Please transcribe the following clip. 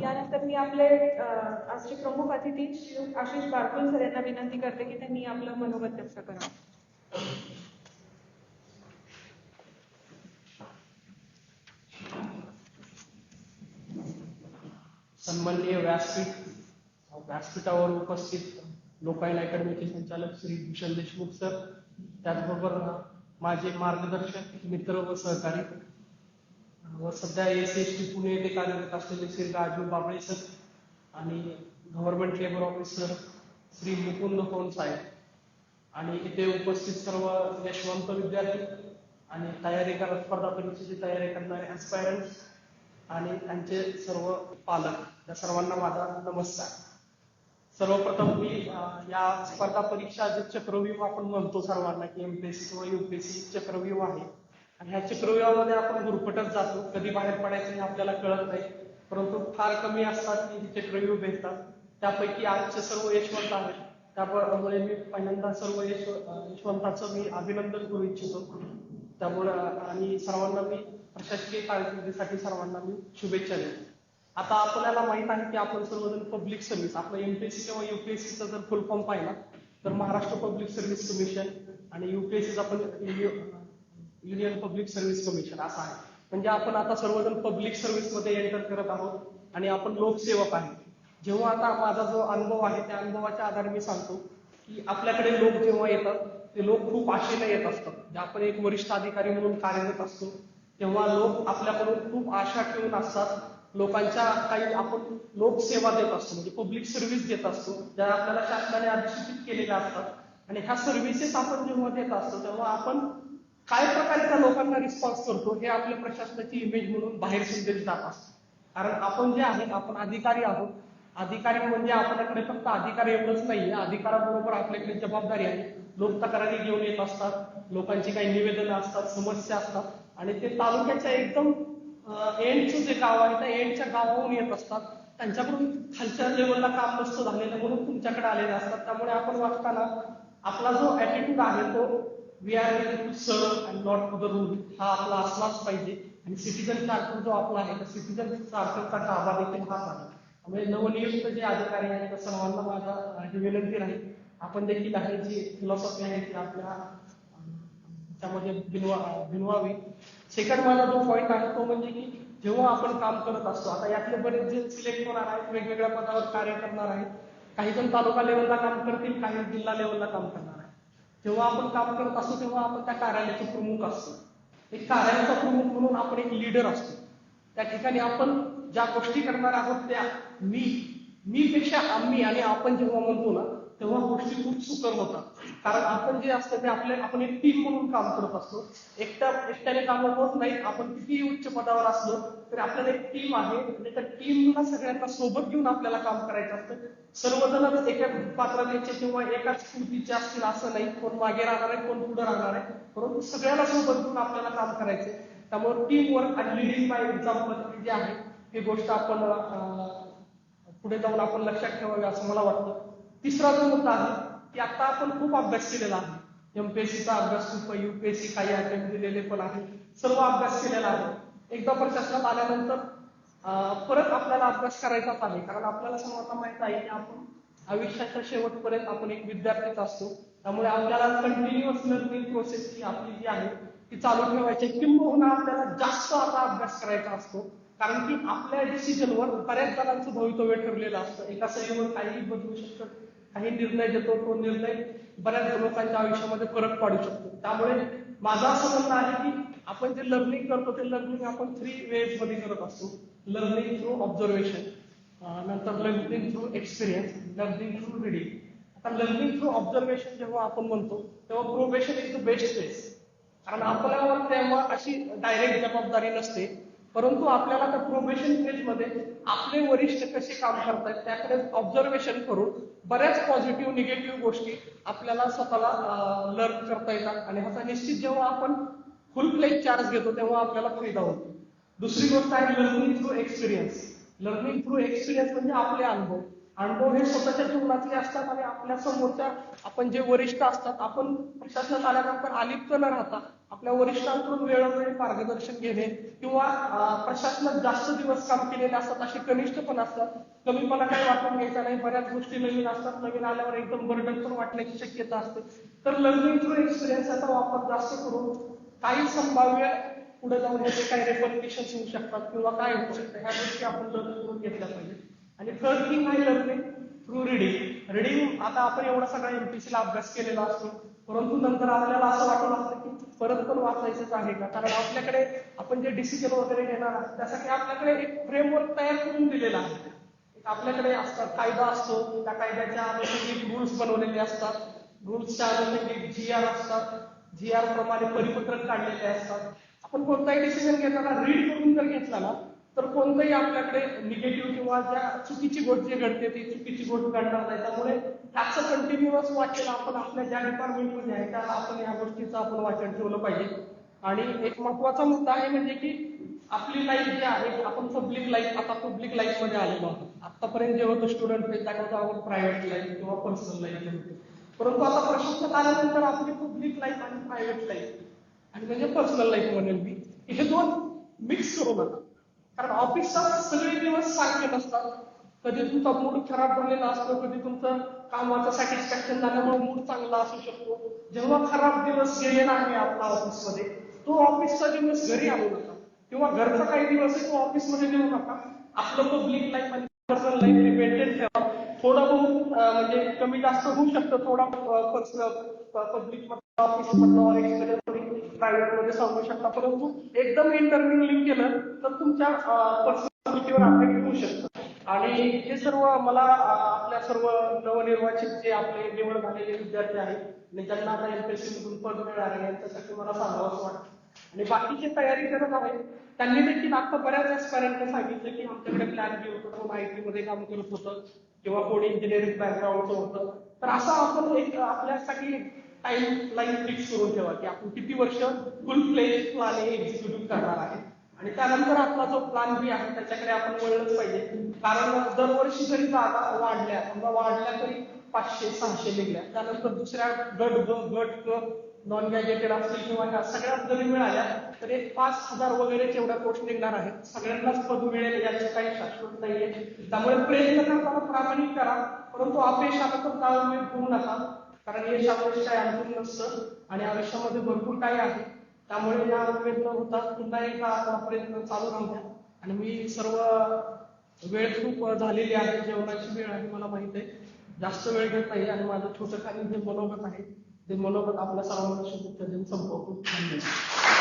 यानंतर मी आपले आजचे प्रमुख अतिथी आशिष बारकुल सर यांना विनंती करते की त्यांनी आपलं मनोगत व्यक्त करावं. सन्माननीय व्यासपीठ व्यासपीठावर उपस्थित लोकायला अकॅडमीचे संचालक श्री भूषण देशमुख सर त्याचबरोबर माझे मार्गदर्शक मित्र व सहकारी व सध्या एस एस टी पुणे येथे कार्यरत असलेले श्री राजू बाबळे सर आणि government labour officer Shri Mukund कोण साहेब. आणि इथे उपस्थित सर्व यशवंत विद्यार्थी आणि तयारी करत स्पर्धा परीक्षेची तयारी करणारे ऍस्पायरंट आणि त्यांचे सर्व पालक या सर्वांना माझा नमस्कार. सर्वप्रथम मी या स्पर्धा परीक्षा जे चक्रव्यूह आपण म्हणतो सर्वांना की एमपीएससी किंवा युपीएससी चक्रव्यूह आहे. आणि ह्या चक्रव्यूहामध्ये आपण गुरफटत जातो. कधी बाहेर पडायचं हे आपल्याला कळत नाही. परंतु फार कमी असतात की हे चक्रव्यूह भेटतात. त्यापैकी आजचे सर्व यशवंत आहेत. त्यामुळे मी पहिल्यांदा सर्व यश यशवंताचं मी अभिनंदन करू इच्छितो. त्यामुळे आणि सर्वांना मी प्रशासकीय कारकिर्दीसाठी सर्वांना मी शुभेच्छा देतो. आता आपल्याला माहीत आहे की आपण सर्वजण पब्लिक सर्व्हिस आपलं एमपीएससी किंवा युपीएससीचा जर फुल फॉर्म पाहिला तर महाराष्ट्र पब्लिक सर्व्हिस कमिशन आणि युपीएससीचा पण युनियन पब्लिक सर्व्हिस कमिशन असं आहे. म्हणजे आपण आता सर्वजण पब्लिक सर्व्हिसमध्ये एंटर करत आहोत आणि आपण लोकसेवक आहे. जेव्हा आता माझा जो अनुभव आहे त्या अनुभवाच्या आधारे मी सांगतो की आपल्याकडे लोक जेव्हा येतात ते लोक खूप आशेने येत असतात. जे आपण एक वरिष्ठ अधिकारी म्हणून कार्यरत असतो तेव्हा लोक आपल्याकडून खूप आशा ठेवून असतात. लोकांच्या काही आपण लोकसेवा देत असतो म्हणजे पब्लिक सर्व्हिस देत असतो ज्या आपल्याला शासनाने अधिसूचित केलेल्या असतात. आणि ह्या सर्व्हिसेस आपण जेव्हा देत असतो तेव्हा आपण काय प्रकारे त्या लोकांना रिस्पॉन्स करतो हे आपल्या प्रशासनाची इमेज म्हणून बाहेर सुद्धा जात असतो. कारण आपण जे आहे आपण अधिकारी आहोत. अधिकारी म्हणजे आपल्याकडे फक्त अधिकार एवढंच नाही अधिकाराबरोबर आपल्याकडे जबाबदारी आहे. लोक तक्रारी घेऊन येत असतात. लोकांची काही निवेदनं असतात समस्या असतात. आणि ते तालुक्याच्या एकदम एंडचं जे गाव आहे त्या एंडच्या गावाहून येत असतात. त्यांच्याकडून खालच्या लेवलला काम नसतं झालेलं म्हणून तुमच्याकडे आलेले असतात. त्यामुळे आपण वागताना आपला जो ऍटिट्यूड आहे तो we are to serve and not to the rule हा आपला असलाच पाहिजे. आणि सिटीजन चार्टर जो आपला आहे तर सिटीजन चार्टरचा ताबा देखील हाच आहे. त्यामुळे नवनियुक्त जे अधिकारी आहेत त्या सर्वांना माझा ही विनंती राहील आपण देखील आहे जी फिलॉसॉफी आहे ती आपल्या त्यामध्ये भिनवा भिनवावी सेकंड माझा जो पॉईंट आहे तो म्हणजे की जेव्हा आपण काम करत असतो आता यातले बरेच जे सिलेक्ट होणार आहेत वेगवेगळ्या पदावर कार्य करणार आहेत. काही जण तालुका लेवलला काम करतील काही जिल्हा लेवलला काम करणार जेव्हा आपण काम करत असतो तेव्हा आपण त्या कार्यालयाचा प्रमुख असतो. एक कार्यालयाचा प्रमुख म्हणून आपण एक लीडर असतो. त्या ठिकाणी आपण ज्या गोष्टी करणार आहोत त्या मी मी पेक्षा आम्ही आणि आपण जेव्हा म्हणतो ना तेव्हा गोष्टी खूप सुकर होतात. कारण आपण जे असतं ते आपल्या आपण एक टीम म्हणून काम करत असतो. एकट्या एकट्याने काम होत नाही. आपण कितीही उच्च पदावर असलो तरी आपल्याला एक टीम आहे. आणि त्या टीमला सगळ्यांना सोबत घेऊन आपल्याला काम करायचं असतं. सर्वजणच एका पात्राचे किंवा एकाच स्फूर्तीचे असतील असं नाही. कोण मागे राहणार आहे कोण पुढे राहणार आहे. परंतु सगळ्याला सोबत घेऊन आपल्याला काम करायचे त्यामुळे टीम वर्क आणि लिडिंग बाय एक्झाम्पल जे आहे ही गोष्ट आपण पुढे जाऊन आपण लक्षात ठेवावी असं मला वाटतं. तिसरा जो मुद्दा आहे की आता आपण खूप अभ्यास केलेला आहे. एमपीएससीचा अभ्यास खूप युपीएससी काही अटेम्प्ट दिलेले पण आहे. सर्व अभ्यास केलेला आहे. एकदा प्रशासनात आल्यानंतर परत आपल्याला अभ्यास करायचाच आहे. कारण आपल्याला सर्वांना माहीत आहे की आपण आयुष्याच्या शेवटपर्यंत आपण एक विद्यार्थीच असतो. त्यामुळे आपल्याला कंटिन्युअस लर्निंग प्रोसेस ही आपली जी आहे ती चालू ठेवायची. किंबहुना आपल्याला जास्त आता अभ्यास करायचा असतो. कारण की आपल्या डिसिजनवर बऱ्याच जणांचं भवितव्य ठरलेलं असतं. एका सहीवर काहीही बदलू शकतं काही निर्णय देतो तो निर्णय बऱ्याच लोकांच्या आयुष्यामध्ये फरक पाडू शकतो. त्यामुळे माझं असं म्हणणं आहे की आपण जे लर्निंग करतो ते लर्निंग आपण थ्री वेजमध्ये करत असतो. लर्निंग थ्रू ऑब्झर्वेशन नंतर learning through experience learning through reading आता लर्निंग थ्रू ऑब्झर्वेशन जेव्हा आपण म्हणतो तेव्हा probation is the best phase कारण आपल्यावर तेव्हा अशी डायरेक्ट जबाबदारी नसते. परंतु आपल्याला त्या प्रोबेशन फेजमध्ये आपले वरिष्ठ कसे काम करतायत त्याकडे ऑब्झर्वेशन करून बऱ्याच पॉझिटिव्ह निगेटिव्ह गोष्टी आपल्याला स्वतःला लर्न करता येतात. आणि ह्याचा निश्चित जेव्हा आपण फुल प्लेज चार्ज घेतो तेव्हा आपल्याला फायदा होतो. दुसरी गोष्ट आहे learning through experience learning through experience म्हणजे आपले अनुभव. अनुभव हे स्वतःच्या जीवनातले असतात आणि आपल्या समोरच्या आपण जे वरिष्ठ असतात आपण प्रशासनात आल्यानंतर अलिप्त न राहता आपल्या वरिष्ठांकडून वेळोवेळी मार्गदर्शन घेणे किंवा प्रशासनात जास्त दिवस काम केलेले असतात असे कनिष्ठ पण असतात. कमीपणा काही वाटून घ्यायचा नाही. बऱ्याच गोष्टी नवीन असतात. नवीन आल्यावर एकदम बर्डन पण वाटण्याची शक्यता असते. तर लर्निंग थ्रू एक्सपिरियन्सचा वापर जास्त करून काही संभाव्य पुढे जाऊन याचे काही रेपरकेशन होऊ शकतात किंवा काय होऊ शकतं ह्या गोष्टी आपण लर्न करून घेतल्या पाहिजे आणि थर्ड थिंग आहे लर्निंग थ्रू रिडिंग रिडिंग आता आपण एवढा सगळा एमपीसीला अभ्यास केलेला असतो. परंतु नंतर आपल्याला असं वाटत असतं की परत पण वाचायचंच आहे का? कारण आपल्याकडे आपण जे डिसिजन वगैरे घेणार आहोत त्यासाठी आपल्याकडे एक फ्रेमवर्क तयार करून दिलेला आहे. आपल्याकडे असतात कायदा असतो. त्या कायद्याच्या अनुषंगिक रुल्स बनवलेले असतात. रुल्सच्या अनुषंगिक जी आर असतात. जी आर प्रमाणे परिपत्रक काढलेले असतात. आपण कोणताही डिसिजन घेताना रीड करून तर तर कोणतंही आपल्याकडे निगेटिव्ह किंवा ज्या चुकीची गोष्ट जी घडते ती चुकीची गोष्ट घडणार नाही. त्यामुळे त्याचं कंटिन्युअस वाचन आपण आपल्या ज्या डिपार्टमेंटमध्ये आहे त्याला आपण या गोष्टीचं आपण वाचन ठेवलं पाहिजे. आणि एक महत्त्वाचा मुद्दा आहे म्हणजे की आपली लाईफ जी आहे आपण पब्लिक लाईफ आता पब्लिक लाईफमध्ये आलेलो आहोत आतापर्यंत जे होतं स्टुडंट फेज त्यानंतर आपण प्रायव्हेट लाईफ किंवा पर्सनल लाईफ परंतु आता प्रशासनात आल्यानंतर आपली पब्लिक लाईफ आणि प्रायव्हेट लाईफ आणि म्हणजे पर्सनल लाईफ म्हणेल मी हे दोन मिक्स करू नका. कारण ऑफिसचा सगळे दिवस सारखे नसतात कधी तुमचा मूड खराब झालेला असतो कधी तुमचं कामाचं सॅटिस्फॅक्शन झाल्यामुळे मूड चांगला असू शकतो. जेव्हा खराब दिवस येणार आहे आपला ऑफिसमध्ये तो ऑफिसचा दिवस घरी आणू नका. किंवा घरचा काही दिवस आहे तो ऑफिसमध्ये नेऊ नका. आपलं पब्लिक लाईफ आणि पर्सनल लाईफ मेंटेन ठेवा. थोडं बहुत म्हणजे कमी जास्त होऊ शकतं थोडा पर्सनल पब्लिक ऑफिस मधलं एक्सपिरियन्स प्रायव्हेटमध्ये सांगू शकता. परंतु एकदम इंटरमिंगलिंग केलं तर तुमच्या पर्सनॅलिटीवर अफेक्ट होऊ शकतं आणि हे सर्व मला आपल्या सर्व नवनिर्वाचित जे आपले निवड झालेले विद्यार्थी आहेत आणि ज्यांना आता एमपीएससी मधून पद मिळणार आहे यांच्यासाठी मला सांगावं असं वाटतं. आणि बाकीची तयारी करत आहेत त्यांनी देखील आता बऱ्याच ऍस्पायरंटने सांगितलं की आमच्याकडे प्लॅन बी होतं कोण आयमध्ये काम करत होतं किंवा कोणी इंजिनिअरिंग बॅकग्राऊंडचं होतं. तर असं आपण एक आपल्यासाठी टाइम लाईन फिक्स करून ठेवा की आपण किती वर्ष फुल प्लेज प्लॅन एक्झिक्युटिव्ह करणार आहे. आणि त्यानंतर आपला जो प्लान बी आहे त्याच्याकडे आपण वळलंच पाहिजे. कारण दरवर्षी जरी जागा वाढल्या समजा वाढल्या तरी पाचशे सहाशे निघल्या. त्यानंतर दुसऱ्या गट ग गट क नॉन गॅजेटेड असतील किंवा ह्या सगळ्यात जरी मिळाल्या तर एक पाच हजार वगैरे एवढ्या पोस्ट निघणार आहेत सगळ्यांनाच पद मिळेल याची काही शाश्वत नाहीये. त्यामुळे प्रयत्न करताना प्रामाणिक करा परंतु अपयश आलं तर ताळमेळ होऊ नका. कारण यश अपयश काही अंतिम नसतं. आणि आयुष्यामध्ये भरपूर काही आहे. त्यामुळे या प्रयत्न होता पुन्हा एकदा आता प्रयत्न चालू राहू आणि मी सर्व वेळ खूप झालेली आहे जेवणाची वेळ आहे मला माहीत आहे. जास्त वेळ घेत नाही आणि माझं छोटं खाली जे मनोगत आहे ते मनोगत आपल्या सर्वांना शुभेच्छा देऊन संपवतो. धन्यवाद.